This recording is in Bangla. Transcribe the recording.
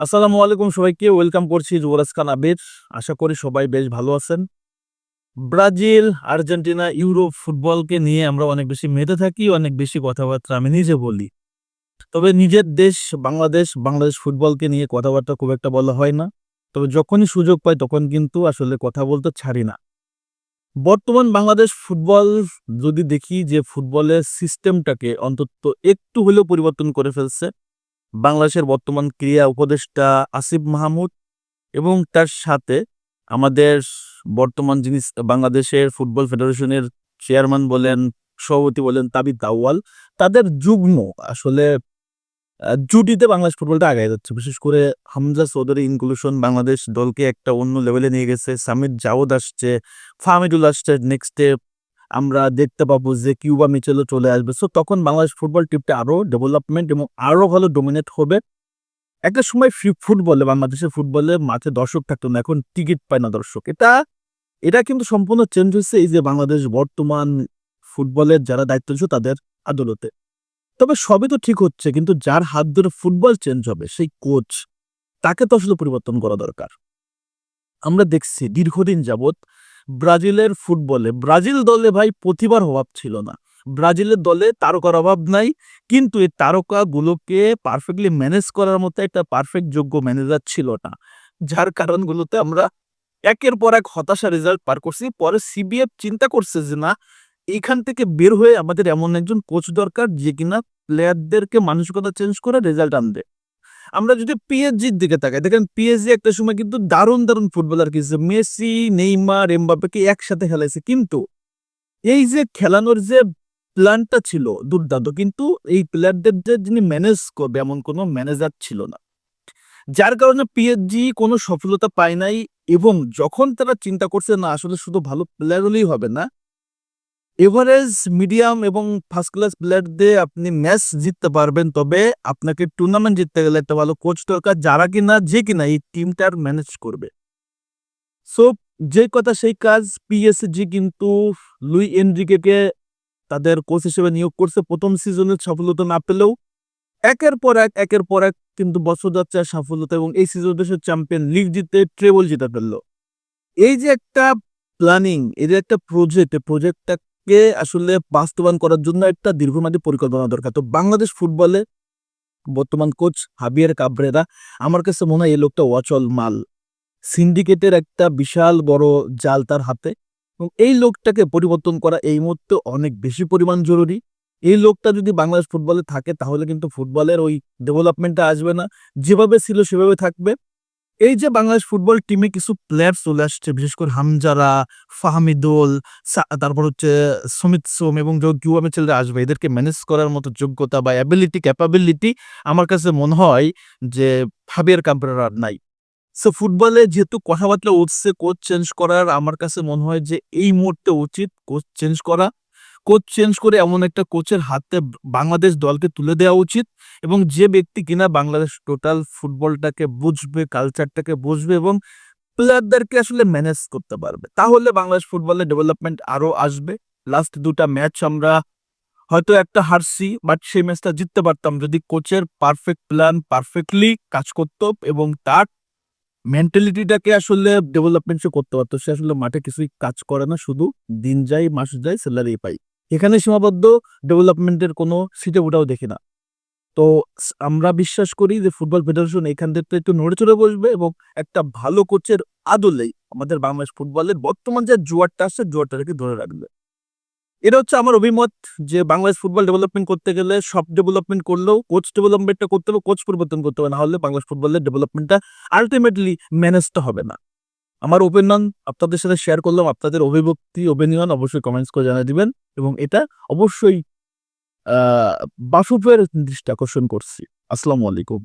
আসসালামু আলাইকুম সবাইকে, ওয়েলকাম করছি যুবরাজ খান আবির। আশা করি সবাই বেশ ভালো আছেন। ব্রাজিল, আর্জেন্টিনা, ইউরোপ ফুটবলকে নিয়ে আমরা অনেক বেশি মেতে থাকি, অনেক বেশি কথাবার্তা আমি নিজে বলি। তবে নিজের দেশ, বাংলাদেশ বাংলাদেশ ফুটবলকে নিয়ে কথাবার্তা খুব একটা বলা হয় না। তবে যখনই সুযোগ পাই তখন কিন্তু আসলে কথা বলতে ছাড়ি না। বর্তমান বাংলাদেশ ফুটবল যদি দেখি যে ফুটবলের সিস্টেমটাকে অন্তত একটু হলেও পরিবর্তন করে ফেলছে বাংলাদেশের বর্তমান ক্রীড়া উপদেষ্টা আসিফ মাহমুদ এবং তার সাথে আমাদের বর্তমান যিনি বাংলাদেশের ফুটবল ফেডারেশনের চেয়ারম্যান বলেন, সভাপতি বলেন তাবি দাওয়াল, তাদের যুগ্ম আসলে জুটিতে বাংলাদেশ ফুটবলটা আগায় যাচ্ছে। বিশেষ করে হামজা চৌধুরী ইনক্লুশন বাংলাদেশ দলকে একটা অন্য লেভেলে নিয়ে গেছে। সামিদ জাওদ আসছে, ফাহমিদুল আসছে নেক্সটে আমরা দেখতে পাবো যে কিউবা মিচেলও চলে আসবে। সো তখন বাংলাদেশ ফুটবল টিমটা আরও ডেভেলপমেন্ট এবং আরও ভালো ডোমিনেট হবে। একটা সময় ফুটবলে বাংলাদেশের ফুটবলে মাঠে দর্শক থাকতো না, এখন টিকিট পায় না দর্শক। এটা এটা কিন্তু সম্পূর্ণ চেঞ্জ হয়েছে এই যে বাংলাদেশ বর্তমান ফুটবলের যারা দায়িত্ব দায়িত্বশীল তাদের আদালতে। তবে সবই তো ঠিক হচ্ছে, কিন্তু যার হাত ধরে ফুটবল চেঞ্জ হবে, সেই কোচ তাকে তো আসলে পরিবর্তন করা দরকার। আমরা দেখছি দীর্ঘদিন যাবত ব্রাজিলের ফুটবলে। ব্রাজিল দলে ভাই প্রতিভার অভাব ছিল না। ব্রাজিলের দলে তারকার অভাব নাই, কিন্তু এই তারকাগুলোকে পারফেক্টলি ম্যানেজ করার মতো একটা পারফেক্ট যোগ্য ম্যানেজার ছিল না। যার কারণগুলোতে আমরা একের পর এক হতাশা রেজাল্ট পার করছি। পরে সিবিএফ চিন্তা করছে যে, না এখান থেকে বের হয়ে আমাদের এমন একজন কোচ দরকার যে কিনা প্লেয়ারদেরকে মানসিকতা চেঞ্জ করে রেজাল্ট আনবে। আমরা যদি পিএসজির দিকে তাকাই, দেখেন পিএসজি একটা সময় কিন্তু দারুণ দারুণ ফুটবলার কিছু মেসি, নেইমার এমবাপ্পেকে একসাথে খেলাইছে। কিন্তু এই যে খেলানোর যে প্ল্যানটা ছিল, দুর্দান্ত, কিন্তু এই প্লেয়ারদের যে যিনি ম্যানেজ করবে, এমন কোনো ম্যানেজার ছিল না। যার কারণে পিএসজি কোনো সফলতা পায় নাই এবং যখন তারা চিন্তা করছে, না, আসলে শুধু ভালো প্লেয়ার হলেই হবে না এভারেজ, মিডিয়াম এবং ফার্স্ট ক্লাস প্লেয়ার দিয়ে আপনি ম্যাচ জিততে পারবেন। তবে আপনাকে টুর্নামেন্ট জিততে গেলে একটা ভালো কোচ দরকার, যারা কিনা, যে কিনা এই টিমটার ম্যানেজ করবে। সো যে কথা সেই কাজ পিএসজি কিন্তু লুই এনরিকেকে তাদের কোচ হিসেবে নিয়োগ করছে। প্রথম সিজনের সফলতা না পেলেও একের পর এক, একের পর এক কিন্তু বছর যাচ্ছে আর সাফল্যতা এবং এই সিজন দেশের চ্যাম্পিয়ন লিগ জিতে ট্রেবল জিতে ফেলল। এই যে একটা প্ল্যানিং এই যে একটা প্রজেক্ট এই প্রজেক্টটাকে আসলে বাস্তবায়ন করার জন্য একটা দীর্ঘমেয়াদী পরিকল্পনা দরকার। তো বাংলাদেশ ফুটবলে বর্তমান কোচ হাবিয়ার কাবরেরা, আমার কাছে মনে হয় এই লোকটা অচল মাল। সিন্ডিকেটের একটা বিশাল বড় জাল তার হাতে। এবং এই লোকটাকে পরিবর্তন করা এই মুহূর্তে অনেক বেশি পরিমাণ জরুরি। এই লোকটা যদি বাংলাদেশ ফুটবলে থাকে, তাহলে কিন্তু ফুটবলের ওই ডেভেলপমেন্টটা আসবে না। যেভাবে ছিল সেভাবে থাকবে। এই যে বাংলাদেশ ফুটবল টিমে কিছু প্লেয়ার চলে আসছে, বিশেষ করে হামজারা, ফাহমিদুল তারপর হচ্ছে সুমিত সোম এবং কিউবা মিচেলরা আসবে। এদেরকে ম্যানেজ করার মতো যোগ্যতা বা অ্যাবিলিটি ক্যাপাবিলিটি আমার কাছে মনে হয় যে ফাবিয়ার কাম্পারার আর নাই। সো ফুটবলে যেহেতু কথাবার্তা উঠছে কোচ চেঞ্জ করার, আমার কাছে মনে হয় যে এই মুহূর্তে উচিত কোচ চেঞ্জ করা। কোচ চেঞ্জ করে এমন একটা কোচের হাতে বাংলাদেশ দলকে তুলে দেওয়া উচিত এবং যে ব্যক্তি কিনা বাংলাদেশ টোটাল ফুটবলটাকে বুঝবে কালচারটাকে বুঝবে এবং প্লেয়ারদেরকে আসলে ম্যানেজ করতে পারবে। তাহলে বাংলাদেশ ফুটবলের ডেভেলপমেন্ট আরও আসবে। লাস্ট দুটা ম্যাচ আমরা হয়তো একটা হারছি বাট সেই ম্যাচটা জিততে পারতাম যদি কোচের পারফেক্ট প্ল্যান পারফেক্টলি কাজ করতো এবং তার মেন্টালিটিটাকে আসলে ডেভেলপমেন্ট সে করতে পারতো। সে আসলে মাঠে কিছুই কাজ করে না, শুধু দিন যায়, মাস যায় স্যালারি পাই এখানে সীমাবদ্ধ ডেভেলপমেন্টের কোনো সিটে ওটাও দেখি না। তো আমরা বিশ্বাস করি যে ফুটবল ফেডারেশন এখান থেকে একটু নড়ে চড়ে বসবে এবং একটা ভালো কোচের আদলেই আমাদের বাংলাদেশ ফুটবলের বর্তমান যে জোয়ারটা আসছে জোয়ারটাকে ধরে রাখবে। এটা হচ্ছে আমার অভিমত যে বাংলাদেশ ফুটবল ডেভেলপমেন্ট করতে গেলে সব ডেভেলপমেন্ট করলেও কোচ ডেভেলপমেন্টটা করতে হবে, কোচ পরিবর্তন করতে হবে, না হলে বাংলাদেশ ফুটবলের ডেভেলপমেন্টটা আলটিমেটলি ম্যানেজটা হবে না। আমার ওপিনিয়ন আপনাদের সাথে শেয়ার করলাম, আপনাদের অভিভক্তি ওপিনিয়ন অবশ্যই কমেন্টস করে জানিয়ে দিবেন এবং এটা অবশ্যই, আহ বাসুফের দৃষ্টি আকর্ষণ করছি। আসসালামু আলাইকুম।